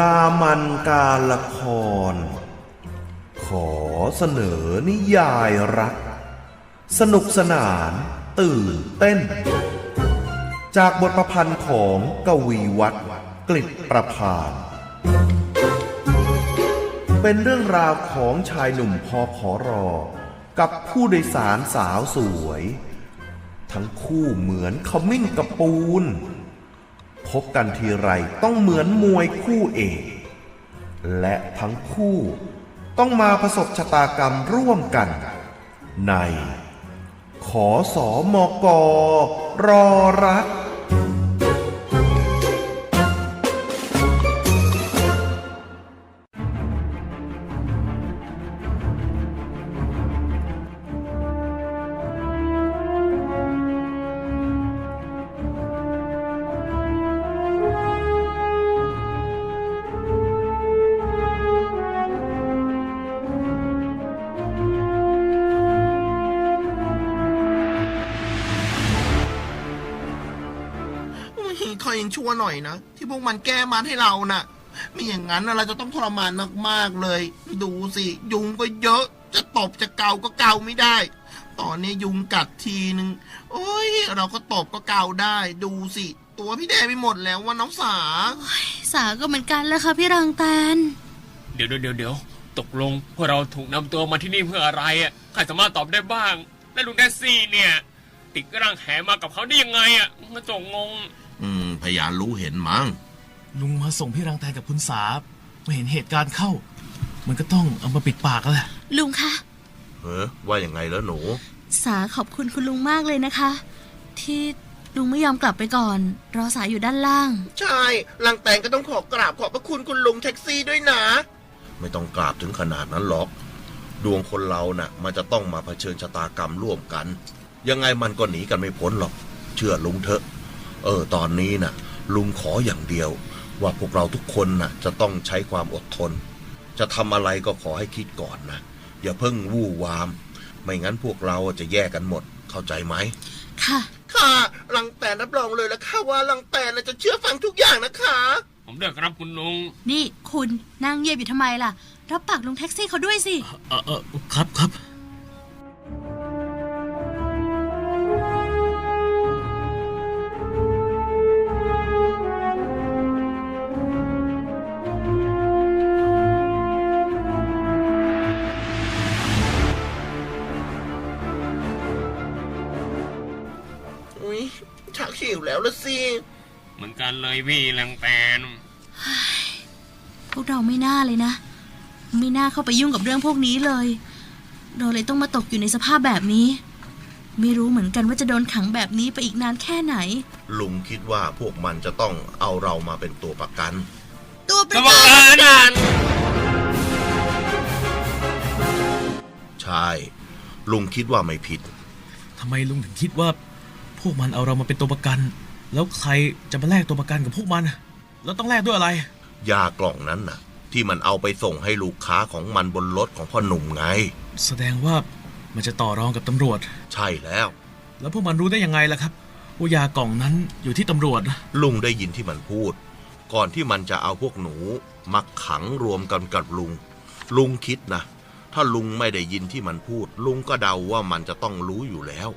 ลามันการละคร ขอเสนอนิยายรัก สนุกสนานตื่นเต้น จากบทประพันธ์ของกวีวัตรกลิตประพานเป็นเรื่องราวของชายหนุ่มพอขอรอ กับผู้โดยสารสาวสวย ทั้งคู่เหมือนขมิ้นกับปูน พบกันทีไรต้องเหมือนมวยคู่เอกและทั้งคู่ต้องมาประสบชะตากรรมร่วมกัน ในขอสอมกรอรัก พวกมันแก้มันให้เราน่ะ ไม่อย่างนั้นน่ะเราจะต้องทรมานมากๆเลย ดูสิยุงก็เยอะ จะตบจะเกาก็เกาไม่ได้ ตอนนี้ยุงกัดทีนึงโอ้ย เราก็ตบก็เกาได้ ดูสิ ตัวพี่แดงไปหมดแล้วว่าน้องสาสาก็เหมือนกันแล้วค่ะพี่รังแตนเดี๋ยวเดี๋ยวเดี๋ยวเดี๋ยวตกลงพวกเราถูกนำตัวมาที่นี่เพื่ออะไรอะใครสามารถตอบได้บ้าง และลุงแดซี่เนี่ย ติดกระรังแหมากับเขาได้ยังไงอะมาจงงง อืม พยานรู้เห็นมั้งลุงมาส่งพี่รังแตนกับคุณสามาเห็นเหตุการณ์เข้า มันก็ต้องเอามาปิดปากแล้วแหละลุงคะเฮ้ว่าอย่างไงแล้วหนู สาขอบคุณคุณลุงมากเลยนะคะ ที่ลุงไม่ยอมกลับไปก่อน รอสาอยู่ด้านล่าง ใช่ลังแตงก็ต้องขอกราบขอบพระคุณคุณลุงแท็กซี่ด้วยนะ ไม่ต้องกราบถึงขนาดนั้นหรอก ดวงคนเราน่ะ มันจะต้องมาเผชิญชะตากรรมร่วมกัน ยังไงมันก็หนีกันไม่พ้นหรอก เชื่อลุงเถอะ เออตอนนี้น่ะ ลุงขออย่างเดียว ว่าพวกเราทุกคนน่ะ จะต้องใช้ความอดทน จะทำอะไรก็ขอให้คิดก่อนนะอย่าเพิ่งวู่วาม ไม่งั้นพวกเราจะแยกกันหมดเข้าใจไหมค่ะ ค่ะลังแตนรับรองเลยแล้วค่ะว่าลังแตนจะเชื่อฟังทุกอย่างนะคะ ผมเดือครับคุณลุงนี่คุณนั่งเงียบอยู่ทำไมล่ะรับปากลุงแท็กซี่เขาด้วยสิ เออเออครับครับ กันเลยพี่แรงแตนพวกเราไม่น่าเลยนะ ไม่น่าเข้าไปยุ่งกับเรื่องพวกนี้เลย เราเลยต้องมาตกอยู่ในสภาพแบบนี้ ไม่รู้เหมือนกันว่าจะโดนขังแบบนี้ไปอีกนานแค่ไหน ลุงคิดว่าพวกมันจะต้องเอาเรามาเป็นตัวประกัน ตัวประกรรมกันการใช่ ลุงคิดว่าไม่ผิดทำไมลุงถึงคิดว่า พวกมันเอาเรามาเป็นตัวประกัน แล้วใครจะมาแลกตัวประกันกับพวกมัน แล้วต้องแลกด้วยอะไร ยากล่องนั้นน่ะ ที่มันเอาไปส่งให้ลูกค้าของมันบนรถของพ่อหนุ่มไง แสดงว่ามันจะต่อรองกับตำรวจ ใช่แล้ว แล้วพวกมันรู้ได้ยังไงล่ะครับว่ายากล่องนั้นอยู่ที่ตำรวจ ลุงได้ยินที่มันพูด ก่อนที่มันจะเอาพวกหนูมาขังรวมกันกับลุง ลุงคิดนะ ถ้าลุงไม่ได้ยินที่มันพูด ลุงก็เดาว่ามันจะต้องรู้อยู่แล้ว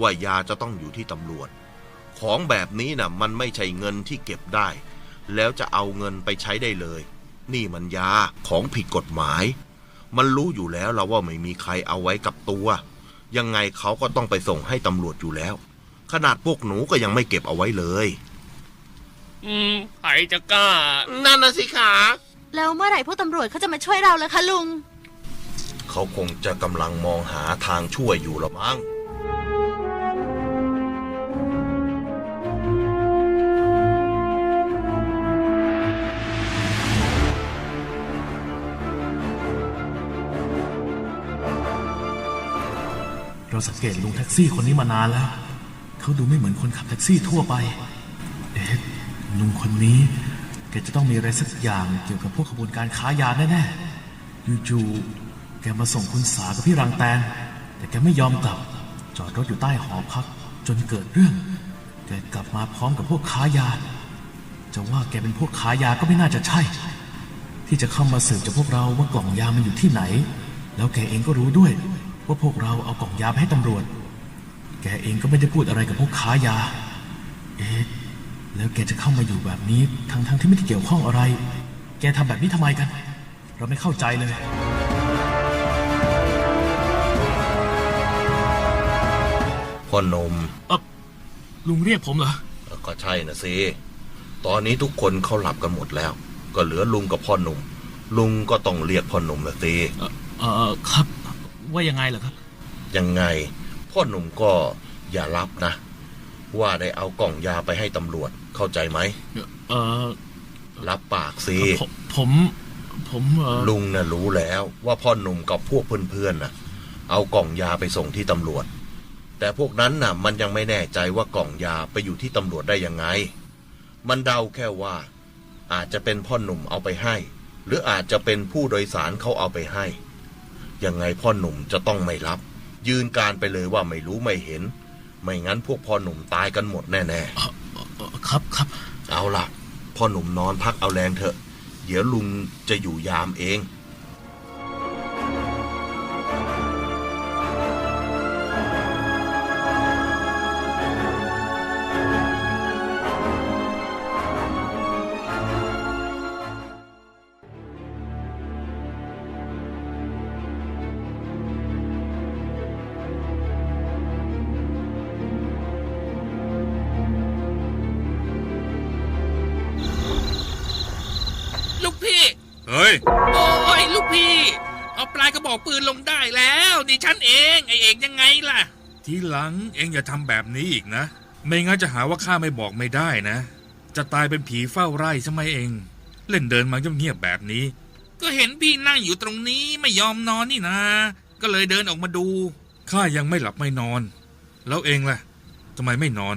ว่ายาจะต้องอยู่ที่ตำรวจ ของแบบนี้นะ่ะมันไม่ใช่เงินที่เก็บได้ แล้วจะเอาเงินไปใช้ได้เลย นี่มันยาของผิดกฎหมาย มันรู้อยู่แล้วเราว่าไม่มีใครเอาไว้กับตัว ยังไงเขาก็ต้องไปส่งให้ตำรวจอยู่แล้ว ขนาดพวกหนูก็ยังไม่เก็บเอาไว้เลย อืมใครจะกล้า นั่นนะสิขาแล้วเมื่อไหร่พวกตำรวจเขาจะมาช่วยเราล่ะคะลุง เขาคงจะกำลังมองหาทางช่วยอยู่ละมั้ง เราสังเกตลุงแท็กซี่คนนี้มานานแล้ว เขาดูไม่เหมือนคนขับแท็กซี่ทั่วไป เอ๊ะลุงคนนี้แกจะต้องมีอะไรสักอย่างเกี่ยวกับพวกขบวนการค้ายาแน่ๆอยู่ๆแกมาส่งคุณสากับพี่รังแตน แต่แกไม่ยอมกลับ จอดรถอยู่ใต้หอพัก จนเกิดเรื่อง แกกลับมาพร้อมกับพวกค้ายา จะว่าแกเป็นพวกขายาก็ไม่น่าจะใช่ ที่จะเข้ามาสืบจากพวกเราว่ากล่องยามันอยู่ที่ไหน แล้วแกเองก็รู้ด้วย ว่าพวกเราเอากล่องยาไปให้ตำรวจ แกเองก็ไม่ได้พูดอะไรกับพวกค้ายา เอ๊ะ แล้วแกจะเข้ามาอยู่แบบนี้ทั้งทั้งๆที่ไม่ได้เกี่ยวข้องอะไร แกทำแบบนี้ทำไมกัน เราไม่เข้าใจเลยพ่อหนมเออลุงเรียกผมเหรอ ก็ใช่นะสิ ตอนนี้ทุกคนเขาหลับกันหมดแล้ว ก็เหลือลุงกับพ่อหนุ่ม ลุงก็ต้องเรียกพ่อหนุ่มนะสิ เออเออครับ ว่ายังไงเหรอครับ ยังไง พ่อหนุ่มก็อย่ารับนะ ว่าได้เอากล่องยาไปให้ตำรวจเข้าใจไหมเออรับปากสิผมผมผมเออลุงน่ะรู้แล้วว่าพ่อหนุ่มกับพวกเพื่อนๆน่ะ เอากล่องยาไปส่งที่ตำรวจ แต่พวกนั้นน่ะ มันยังไม่แน่ใจว่ากล่องยาไปอยู่ที่ตำรวจได้ยังไง มันเดาแค่ว่า อาจจะเป็นพ่อหนุ่มเอาไปให้ หรืออาจจะเป็นผู้โดยสารเขาเอาไปให้ ยังไงพ่อหนุ่มจะต้องไม่รับ ยืนการไปเลยว่าไม่รู้ไม่เห็น ไม่งั้นพวกพ่อหนุ่มตายกันหมดแน่เอ่อเอ่อครับครับๆเอาล่ะ พ่อหนุ่มนอนพักเอาแรงเถอะ เดี๋ยวลุงจะอยู่ยามเอง เฮ้ย โอ้ยลูกพี่ เอาปลายกระบอกปืนลงได้แล้วนี่ฉันเองไอเอกยังไงล่ะ ทีหลังเองอย่าทำแบบนี้อีกนะ ไม่งั้นจะหาว่าข้าไม่บอกไม่ได้นะ จะตายเป็นผีเฝ้าไร่ใช่ไหมเอง เล่นเดินมาเงียบๆแบบนี้ ก็เห็นพี่นั่งอยู่ตรงนี้ไม่ยอมนอนนี่นะ ก็เลยเดินออกมาดูข้ายังไม่หลับไม่นอน แล้วเองล่ะทำไมไม่นอน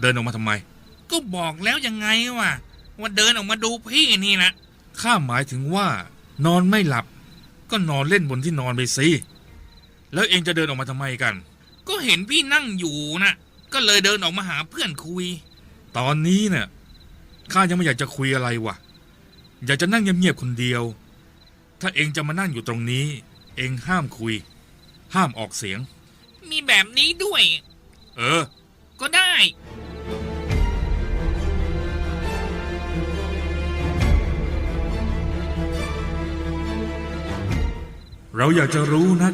เดินออกมาทำไม ก็บอกแล้วยังไงวะว่าเดินออกมาดูพี่นี่นะ ข้าหมายถึงว่า นอนไม่หลับ ก็นอนเล่นบนที่นอนไปสิแล้วเองจะเดินออกมาทำไมกัน ก็เห็นพี่นั่งอยู่นะก็เลยเดินออกมาหาเพื่อนคุย ตอนนี้เนี่ยข้ายังไม่อยากจะคุยอะไรวะอยากจะนั่งเงียบๆคนเดียว ถ้าเองจะมานั่งอยู่ตรงนี้ เองห้ามคุย ห้ามออกเสียง มีแบบนี้ด้วย เออ ก็ได้ เราอยากจะรู้นะ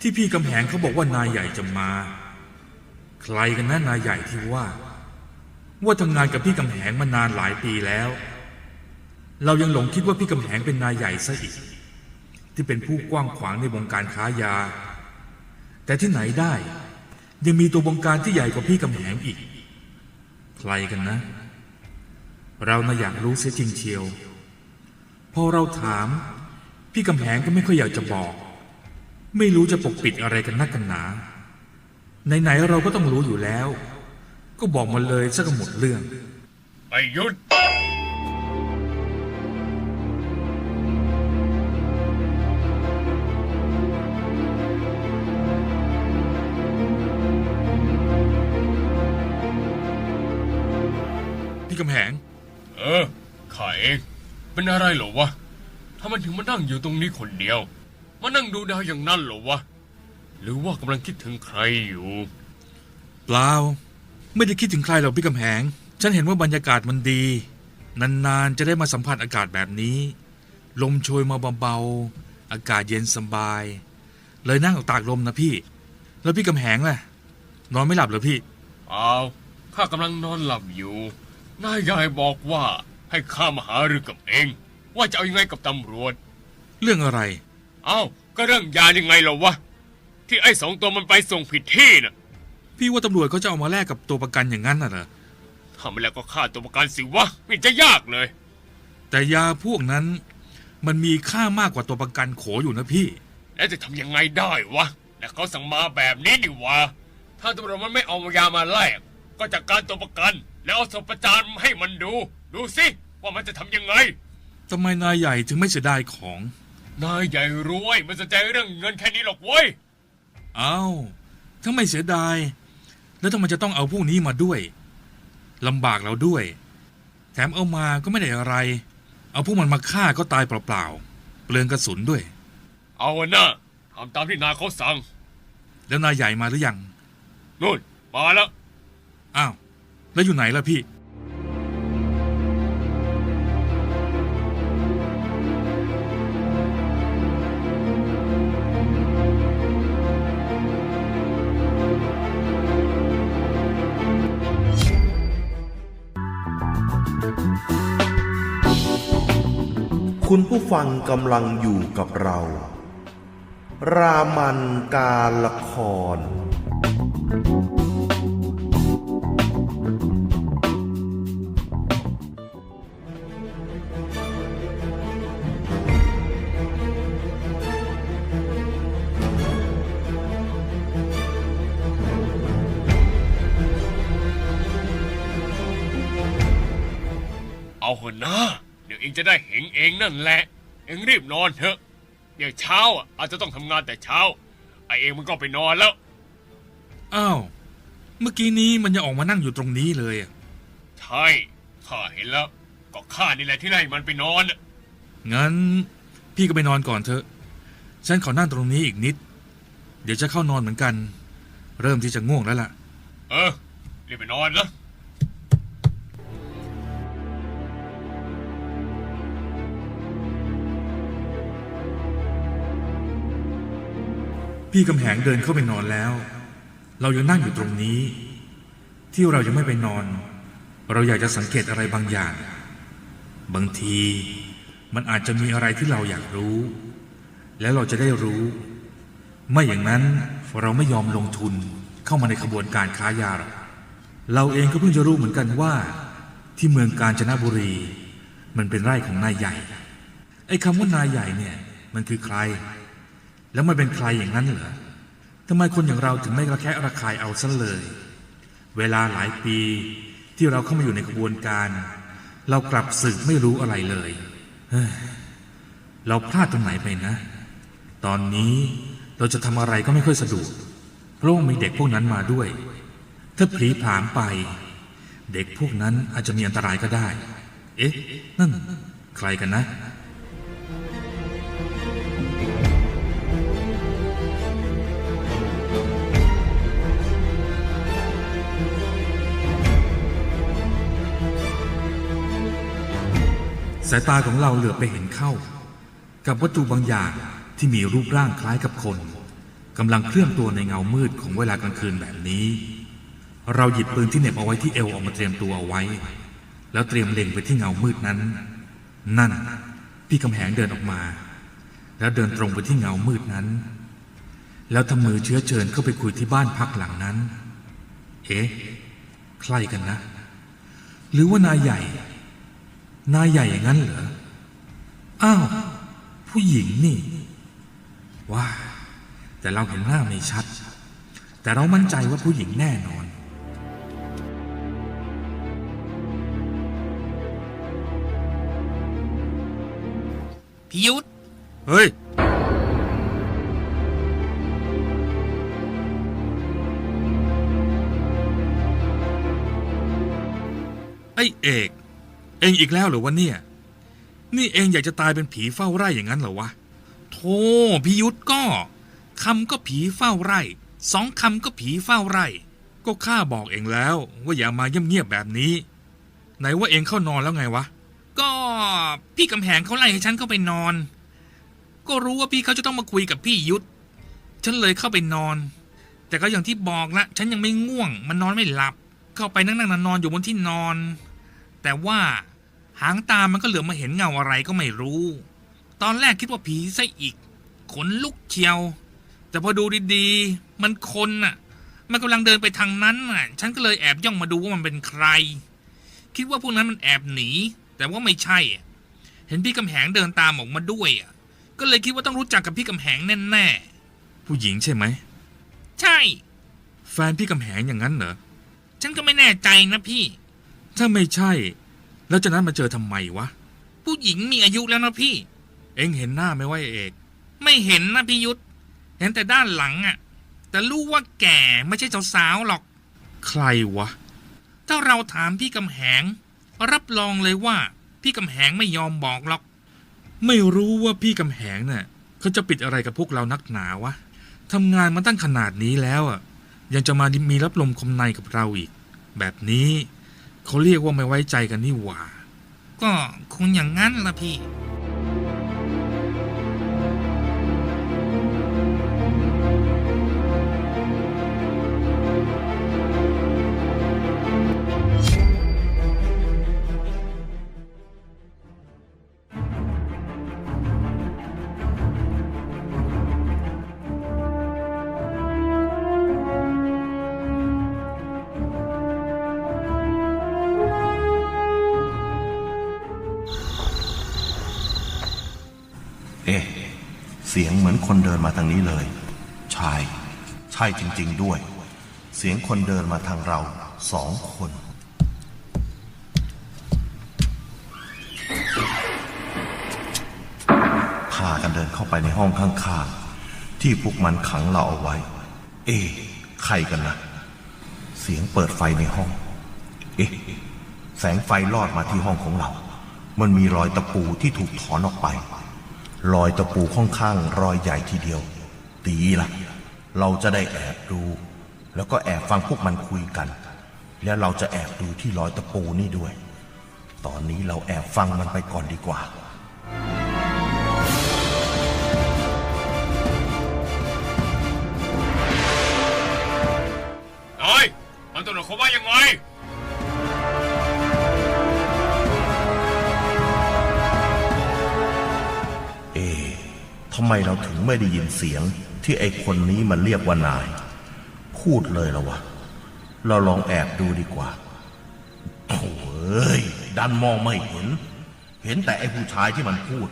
ที่พี่กำแหงเขาบอกว่านายใหญ่จะมา ใครกันนะนายใหญ่ที่ว่า ว่าทำงานกับพี่กำแหงมานานหลายปีแล้ว เรายังหลงคิดว่าพี่กำแหงเป็นนายใหญ่ซะอีก ที่เป็นผู้กว้างขวางในวงการค้ายา แต่ที่ไหนได้ ยังมีตัวบงการที่ใหญ่กว่าพี่กำแหงอีก ใครกันนะ เราน่ะอยากรู้เสียจริงเชียว พอเราถาม พี่กำแพงก็ไม่ค่อยอยากจะบอก ไม่รู้จะปกปิดอะไรกันนักกันหนา ไหนๆเราก็ต้องรู้อยู่แล้ว ก็บอกมาเลยสักหมดเรื่อง ไปหยุด พี่กำแพงเออข้าเอง เป็นอะไรเหรอวะ ทำไมถึงมานั่งอยู่ตรงนี้คนเดียว มานั่งดูดาวอย่างนั้นเหรอวะ หรือว่ากำลังคิดถึงใครอยู่ เปล่า ไม่ได้คิดถึงใครหรอกพี่กำแพงฉันเห็นว่าบรรยากาศมันดี นานๆจะได้มาสัมผัสอากาศแบบนี้ ลมโชยมาเบาๆ อากาศเย็นสบาย เลยนั่งออกตากลมนะพี่ แล้วพี่กำแพงล่ะ นอนไม่หลับเหรอพี่ เอาข้ากำลังนอนหลับอยู่ นายยายบอกว่าให้ข้ามาหารือกับเอง ว่าจะเอายังไงกับตำรวจ เรื่องอะไร เอ้า ก็เรื่องยายังไงเหรอวะ ที่ไอ้สองตัวมันไปส่งผิดที่น่ะ พี่ว่าตำรวจเขาจะเอามาแลกกับตัวประกันอย่างนั้นน่ะเหรอทำไปแล้วก็ฆ่าตัวประกันสิวะไม่จะยากเลย แต่ยาพวกนั้นมันมีค่ามากกว่าตัวประกันโขอยู่นะพี่ แล้วจะทำยังไงได้วะและเขาสั่งมาแบบนี้ดิวะ ถ้าตำรวจมันไม่เอายามาแลกก็จัดการตัวประกัน แล้วเอาศพประจานให้มันดู ดูสิว่ามันจะทำยังไง ทำไมนายใหญ่ถึงไม่เสียดายของ นายใหญ่รวยมันสนใจเรื่องเงินแค่นี้หรอกเว้ยเอา้าถ้าไม่เสียดาย แล้วทำไมจะต้องเอาพวกนี้มาด้วยลำบากเราด้วย แถมเอามาก็ไม่ได้อะไร เอาพวกมันมาฆ่าก็ตายเปล่าๆ เปลืองกระสุนด้วย เอาอะนะทำตามที่นายเขาสั่งแล้วนายใหญ่มาหรือยังนู่นมาแล้ว อ้าว แล้วอยู่ไหนล่ะพี่ ฟังกำลังอยู่กับเรา รามันการละคร เอาเถอะนะ เดี๋ยวเองจะได้เห็นเองนั่นแหละ เองรีบนอนเถอะ เดี๋ยวเช้าอะอาจจะต้องทำงานแต่เช้า ไอเองมันก็ไปนอนแล้ว อ้าว เมื่อกี้นี้มันยังออกมานั่งอยู่ตรงนี้เลยอะใช่ข้าเห็นแล้ว ก็ข้านี่แหละที่ไล่มันไปนอนน่ะงั้นพี่ก็ไปนอนก่อนเถอะ ฉันขอนั่งตรงนี้อีกนิด เดี๋ยวจะเข้านอนเหมือนกัน เริ่มที่จะง่วงแล้วล่ะ เออรีบไปนอนนะ พี่กำแหงเดินเข้าไปนอนแล้ว เรายังนั่งอยู่ตรงนี้ ที่เรายังไม่ไปนอน เราอยากจะสังเกตอะไรบางอย่าง บางทีมันอาจจะมีอะไรที่เราอยากรู้ แล้วเราจะได้รู้ ไม่อย่างนั้นเราไม่ยอมลงทุนเข้ามาในขบวนการค้ายาหรอกเราเองก็เพิ่งจะรู้เหมือนกันว่า ที่เมืองกาญจนบุรี มันเป็นไร่ของนายใหญ่ไอ้คำว่านายใหญ่เนี่ยมันคือใคร แล้วมันเป็นใครอย่างนั้นเหรอทำไมคนอย่างเราถึงไม่ระแคะระคายเอาซะเลย เวลาหลายปีที่เราเข้ามาอยู่ในกระบวนการ เรากลับสึกไม่รู้อะไรเลยเฮ้ยเราพลาดตรงไหนไปนะ ตอนนี้เราจะทำอะไรก็ไม่ค่อยสะดวกเพราะว่ามีเด็กพวกนั้นมาด้วย ถ้าผีผามไป เด็กพวกนั้นอาจจะมีอันตรายก็ได้ เอ๊ะ นั่น ใครกันนะ สายตาของเราเหลือไปเห็นเข้า กับวัตถุบางอย่างที่มีรูปร่างคล้ายกับคนกำลังเคลื่อนตัวในเงามืดของเวลากลางคืนแบบนี้ เราหยิบปืนที่เหน็บเอาไว้ที่เอวออกมาเตรียมตัวเอาไว้ แล้วเตรียมเล็งไปที่เงามืดนั้น นั่น พี่กำแหงเดินออกมา แล้วเดินตรงไปที่เงามืดนั้น แล้วทำมือเชื้อเชิญเข้าไปคุยที่บ้านพักหลังนั้น เอ๊ะใครกันนะ หรือว่านายใหญ่ นายใหญ่อย่างนั้นเหรอ อ้าว ผู้หญิงนี่ ว้า แต่เราเห็นหน้าไม่ชัด แต่เรามั่นใจว่าผู้หญิงแน่นอนพิยุทธเฮ้ย ไอ้เอก เองอีกแล้วเหรอวะเนี่ย นี่เองอยากจะตายเป็นผีเฝ้าไร่อย่างนั้นเหรอวะ โธ่พิยุทธก็คำก็ผีเฝ้าไร่ สองคำก็ผีเฝ้าไร่ ก็ข้าบอกเองแล้วว่าอย่ามาเงียบๆแบบนี้ ไหนว่าเองเข้านอนแล้วไงวะ ก็พี่กำแหงเขาไล่ให้ฉันเข้าไปนอน ก็รู้ว่าพี่เขาจะต้องมาคุยกับพี่ยุทธฉันเลยเข้าไปนอน แต่ก็อย่างที่บอกละ ฉันยังไม่ง่วง มันนอนไม่หลับ เข้าไปนั่งนั่งนอนๆอยู่บนที่นอน แต่ว่า หางตามันก็เหลือมาเห็นเงาอะไรก็ไม่รู้ ตอนแรกคิดว่าผีซะอีก ขนลุกเชียว แต่พอดูดีๆ มันคนน่ะ มันกำลังเดินไปทางนั้นน่ะ ฉันก็เลยแอบย่องมาดูว่ามันเป็นใคร คิดว่าพวกนั้นมันแอบหนี แต่ว่าไม่ใช่อะเห็นพี่กำแหงเดินตามออกมาด้วยอะก็เลยคิดว่าต้องรู้จักกับพี่กำแหงแน่ผู้หญิงใช่ไหมๆใช่ แฟนพี่กำแหงอย่างนั้นเหรอ ฉันก็ไม่แน่ใจนะพี่ ถ้าไม่ใช่ แล้วจะนัดมาเจอทำไมวะ ผู้หญิงมีอายุแล้วนะพี่ เอ็งเห็นหน้าไหมว่าไอ้เอก ไม่เห็นนะพี่ยุทธเห็นแต่ด้านหลังอะ แต่รู้ว่าแก่ไม่ใช่สาวๆหรอก ใครวะ ถ้าเราถามพี่กำแหง รับรองเลยว่า พี่กำแหงไม่ยอมบอกหรอก ไม่รู้ว่าพี่กำแหงน่ะเขาจะปิดอะไรกับพวกเรานักหนาวะทำงานมาตั้งขนาดนี้แล้วอะ ยังจะมามีรับลมคมในกับเราอีก แบบนี้ เขาเรียกว่าไม่ไว้ใจกันนี่หว่า ก็คงอย่างนั้นละพี่ คนเดินมาทางนี้เลย ใช่ ใช่จริง ๆด้วย เสียงคนเดินมาทางเราสองคนพากันเดินเข้าไปในห้องข้างๆ ที่พวกมันขังเราเอาไว้ เอ๊ใครกันนะเสียงเปิดไฟในห้อง เอ๊ะ แสงไฟลอดมาที่ห้องของเรา มันมีรอยตะปูที่ถูกถอนออกไป รอยตะปูค่อนข้างรอยใหญ่ทีเดียว ตีละเราจะได้แอบดู แล้วก็แอบฟังพวกมันคุยกัน แล้วเราจะแอบดูที่รอยตะปูนี่ด้วย ตอนนี้เราแอบฟังมันไปก่อนดีกว่านายมันตัวหนูเขาว่ายังไง ทำไมเราถึงไม่ได้ยินเสียงที่ไอ้คนนี้มันเรียกว่านาย พูดเลยละวะ เราลองแอบดูดีกว่าโถ่เอ้ยดันมองไม่เห็น เห็นแต่ไอ้ผู้ชายที่มันพูด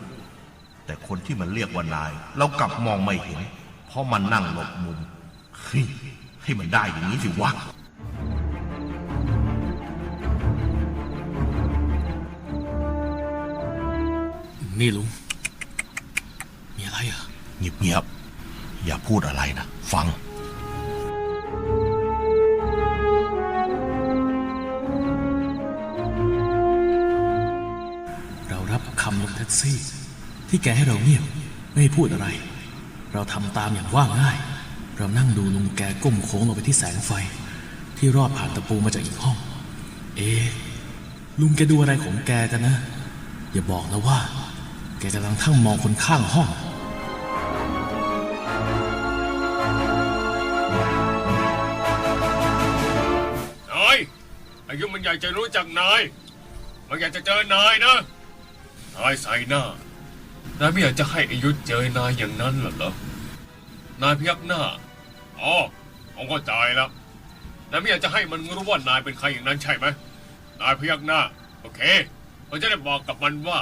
แต่คนที่มันเรียกว่านาย เรากลับมองไม่เห็น เพราะมันนั่งหลบมุมให้มันได้อย่างนี้สิวะนี่ลุง อะเหรอะเงียบๆอย่าพูดอะไรนะ ฟัง เรารับคำลงแท็กซี่ ที่แกให้เราเงียบไม่พูดอะไร เราทำตามอย่างว่าง่าย เรานั่งดูลุงแกก้มโค้งลงไปที่แสงไฟ ที่รอดผ่านตะปูมาจากอีกห้อง เอ๊ะลุงแกดูอะไรของแกกันนะ อย่าบอกนะว่า แกกำลังทั้งมองคนข้างห้อง ยุมันใหญ่จะรู้จักนาย มันอยากจะเจอนายนะ นายใส่หน้านายไม่อยากจะให้อายุเจอนายอย่างนั้นเหรอเหรอ นายพยักหน้า อ๋อ ผมเข้าใจแล้ว นายไม่อยากจะให้มันรู้ว่านายเป็นใครอย่างนั้นใช่ไหม นายพยักหน้า โอเคผมจะได้บอกกับมันว่า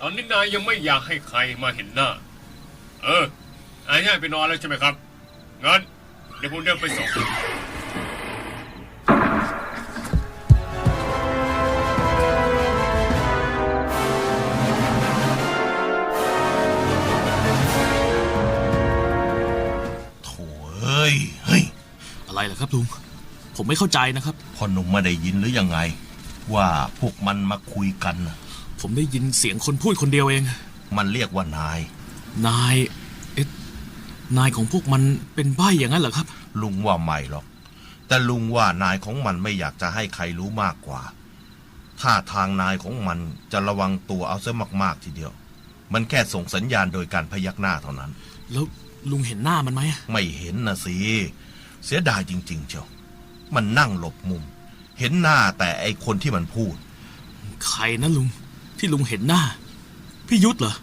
ตอนนี้นายยังไม่อยากให้ใครมาเห็นหน้า เออ นายให้ไปนอนแล้วใช่ไหมครับ งั้นเดี๋ยวผมเดินไปส่ง เอ้ย เฮ้ย อะไรเหรอครับลุง ผมไม่เข้าใจนะครับ พ่อหนุ่มไม่ได้ยินหรือยังไง ว่าพวกมันมาคุยกันน่ะผมได้ยินเสียงคนพูดคนเดียวเอง มันเรียกว่านาย นาย เอ๊ะ นายของพวกมันเป็นใบ้อย่างนั้นเหรอครับ ลุงว่าไม่หรอก แต่ลุงว่านายของมันไม่อยากจะให้ใครรู้มากกว่า ถ้าทางนายของมันจะระวังตัวเอาซะมากๆทีเดียว มันแค่ส่งสัญญาณโดยการพยักหน้าเท่านั้น แล้ว ลุงเห็นหน้ามันไหมไม่เห็นนะสิ เสียดายจริง ๆ เชียวมันนั่งหลบมุม เห็นหน้าแต่ไอคนที่มันพูด ใครนะลุง ที่ลุงเห็นหน้า พี่ยุทธเหรอ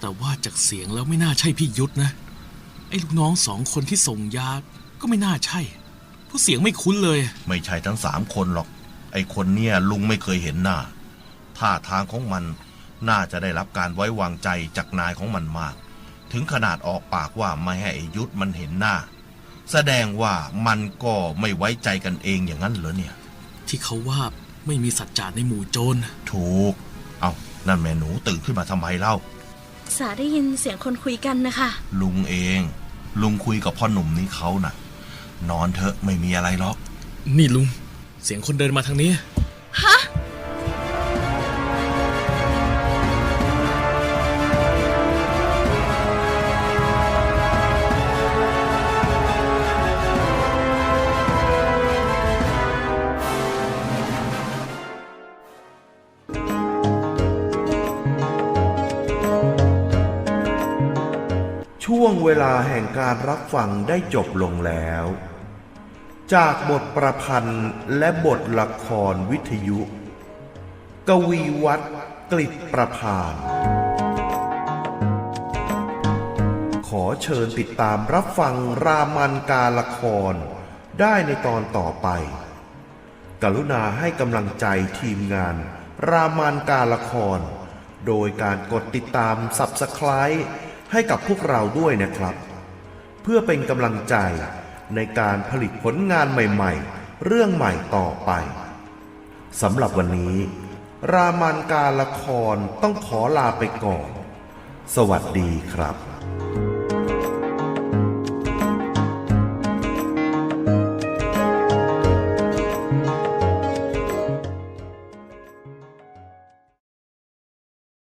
แต่ว่าจากเสียงแล้วไม่น่าใช่พี่ยุทธนะ ไอ้ลูกน้องสองคนที่ส่งยาก็ไม่น่าใช่ เพราะเสียงไม่คุ้นเลย ไม่ใช่ทั้งสามคนหรอก ไอคนเนี่ยลุงไม่เคยเห็นหน้า ท่าทางของมันน่าจะได้รับการไว้วางใจจากนายของมันมาก ถึงขนาดออกปากว่าไม่ให้ไอยุทธมันเห็นหน้า แสดงว่ามันก็ไม่ไว้ใจกันเองอย่างนั้นเหรอเนี่ย ที่เขาว่าไม่มีสัจจาในหมู่โจรถูก เอานั่นแม่หนูตื่นขึ้นมาทำไมเล่า สาได้ยินเสียงคนคุยกันนะคะ ลุงเอง ลุงคุยกับพ่อหนุ่มนี้เขาน่ะ นอนเถอะไม่มีอะไรหรอก นี่ลุง เสียงคนเดินมาทางนี้ ฮะ เวลาแห่งการรับฟังได้จบลงแล้ว จากบทประพันธ์และบทละครวิทยุ กวีวัตรกลิตประพาน ขอเชิญติดตามรับฟังรามันการละคร ได้ในตอนต่อไป กรุณาให้กำลังใจทีมงาน รามันการละคร โดยการกดติดตาม Subscribe ให้กับพวกเราด้วยนะครับ เพื่อเป็นกำลังใจในการผลิตผลงานใหม่ๆ เรื่องใหม่ต่อไปสำหรับวันนี้ รามันการละครต้องขอลาไปก่อน สวัสดีครับ